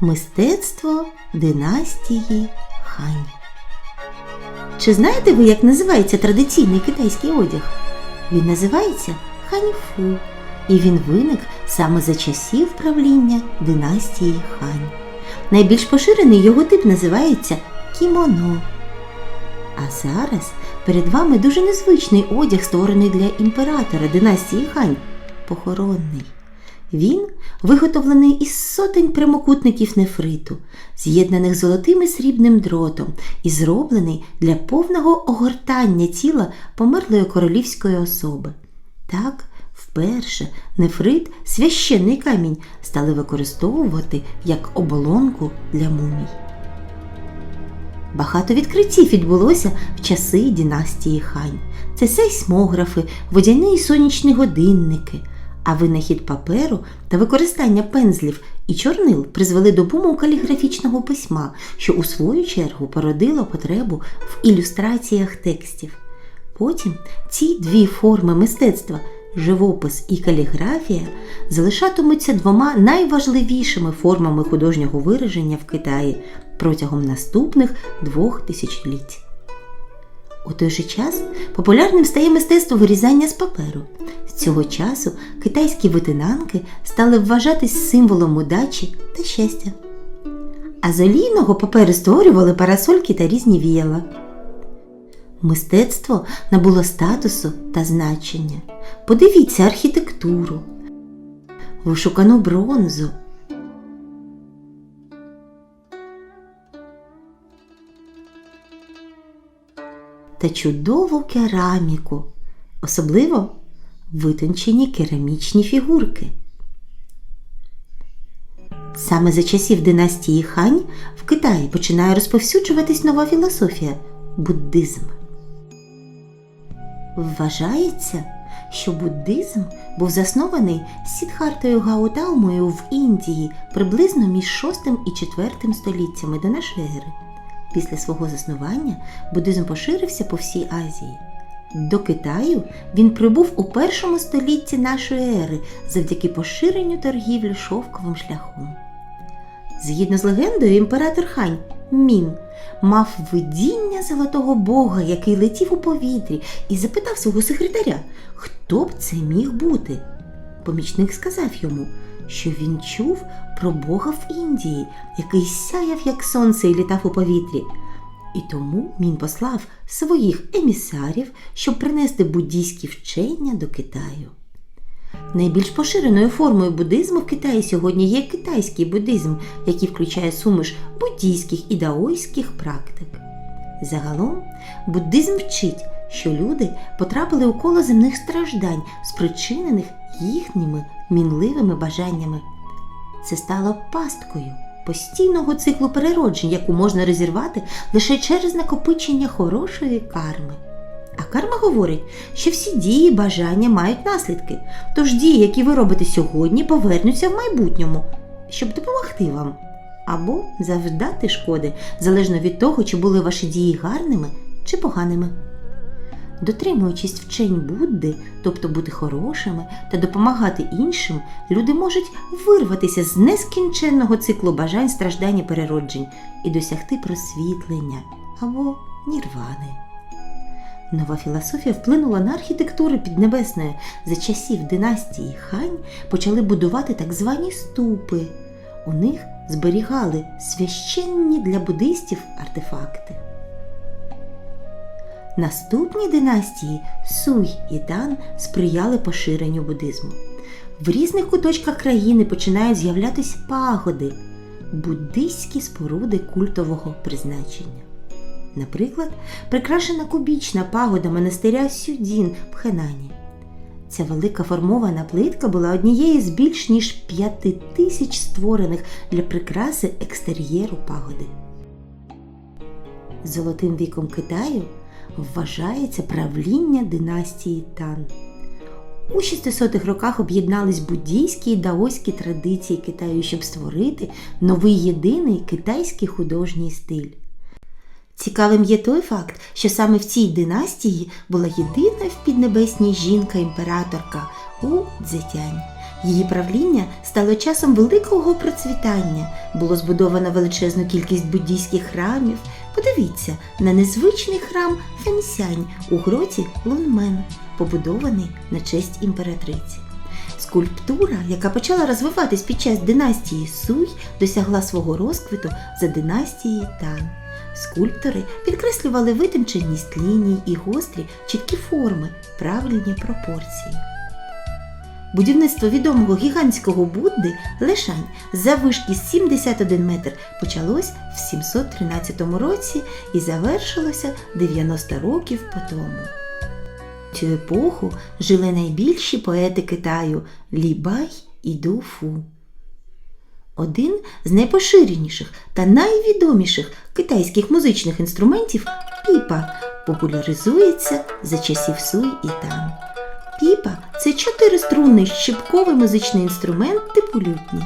Мистецтво династії Хань. Чи знаєте ви, як називається традиційний китайський одяг? Він називається ханьфу, і він виник саме за часів правління династії Хань. Найбільш поширений його тип називається кімоно. А зараз перед вами дуже незвичний одяг, створений для імператора династії Хань похоронний. Він виготовлений із сотень прямокутників нефриту, з'єднаних золотим і срібним дротом, і зроблений для повного огортання тіла померлої королівської особи. Так, вперше нефрит, священний камінь, стали використовувати як оболонку для мумій. Багато відкриттів відбулося в часи династії Хань. Це сейсмографи, водяні і сонячні годинники. А винахід паперу та використання пензлів і чорнил призвели до буму каліграфічного письма, що у свою чергу породило потребу в ілюстраціях текстів. Потім ці дві форми мистецтва живопис і каліграфія залишатимуться двома найважливішими формами художнього вираження в Китаї протягом наступних двох тисячоліть. У той же час популярним стає мистецтво вирізання з паперу. З цього часу китайські витинанки стали вважатись символом удачі та щастя. А з олійного паперу створювали парасольки та різні віяла. Мистецтво набуло статусу та значення. Подивіться архітектуру, вишукану бронзу. Та чудову кераміку, особливо витончені керамічні фігурки. Саме за часів династії Хань в Китаї починає розповсюджуватись нова філософія буддизм. Вважається, що буддизм був заснований Сідхартою Гауталмою в Індії приблизно між 6 і 4 століттями до нашої ери. Після свого заснування буддизм поширився по всій Азії. До Китаю він прибув у першому столітті нашої ери завдяки поширенню торгівлі шовковим шляхом. Згідно з легендою, імператор Хань Мін мав видіння золотого бога, який летів у повітрі, і запитав свого секретаря, хто б це міг бути. Помічник сказав йому, що він чув про Бога в Індії, який сяяв, як сонце, і літав у повітрі. І тому він послав своїх емісарів, щоб принести буддійські вчення до Китаю. Найбільш поширеною формою буддизму в Китаї сьогодні є китайський буддизм, який включає суміш буддійських і даойських практик. Загалом, буддизм вчить, що люди потрапили у коло земних страждань, спричинених їхніми мінливими бажаннями. Це стало пасткою постійного циклу перероджень, яку можна розірвати лише через накопичення хорошої карми. А карма говорить, що всі дії і бажання мають наслідки. Тож дії, які ви робите сьогодні, повернуться в майбутньому, щоб допомогти вам. Або завдати шкоди, залежно від того, чи були ваші дії гарними чи поганими. Дотримуючись вчень Будди, тобто бути хорошими та допомагати іншим, люди можуть вирватися з нескінченного циклу бажань, страждань і перероджень і досягти просвітлення або нірвани. Нова філософія вплинула на архітектуру Піднебесної. За часів династії Хань почали будувати так звані ступи. У них зберігали священні для буддистів артефакти. Наступні династії Суй і Тан сприяли поширенню буддизму. В різних куточках країни починають з'являтися пагоди, буддистські споруди культового призначення. Наприклад, прикрашена кубічна пагода монастиря Сюдін в Хенані. Ця велика формована плитка була однією з більш ніж п'яти тисяч створених для прикраси екстер'єру пагоди. Золотим віком Китаю вважається правління династії Тан. У 600-х роках об'єднались буддійські і даоські традиції Китаю, щоб створити новий єдиний китайський художній стиль. Цікавим є той факт, що саме в цій династії була єдина в піднебесній жінка-імператорка У Цзетянь. Її правління стало часом великого процвітання, було збудовано величезну кількість буддійських храмів. Подивіться на незвичний храм Фенсянь у гроті Лунмен, побудований на честь імператриці. Скульптура, яка почала розвиватись під час династії Суй, досягла свого розквіту за династією Тан. Скульптори підкреслювали витонченість ліній і гострі, чіткі форми, правильні пропорції. Будівництво відомого гігантського Будди Лешань заввишки 71 метр почалось в 713 році і завершилося 90 років по тому. Цю епоху жили найбільші поети Китаю Лі Бай і Ду Фу. Один з найпоширеніших та найвідоміших китайських музичних інструментів піпа популяризується за часів Суй і Тан. Піпа це чотириструнний щипковий музичний інструмент типу лютні.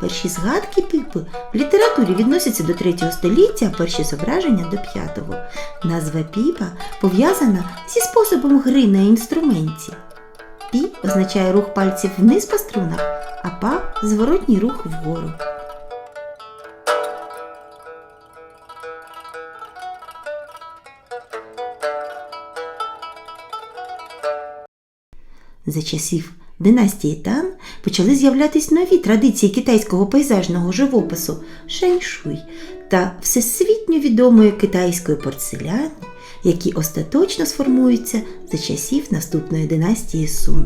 Перші згадки піпи в літературі відносяться до 3 століття, а перші зображення до 5-го. Назва піпа пов'язана зі способом гри на інструменті. Пі означає рух пальців вниз по струнах, а па зворотній рух вгору. За часів династії Тан почали з'являтись нові традиції китайського пейзажного живопису шеньшуй та всесвітньо відомої китайської порцеляни, які остаточно сформуються за часів наступної династії Сун.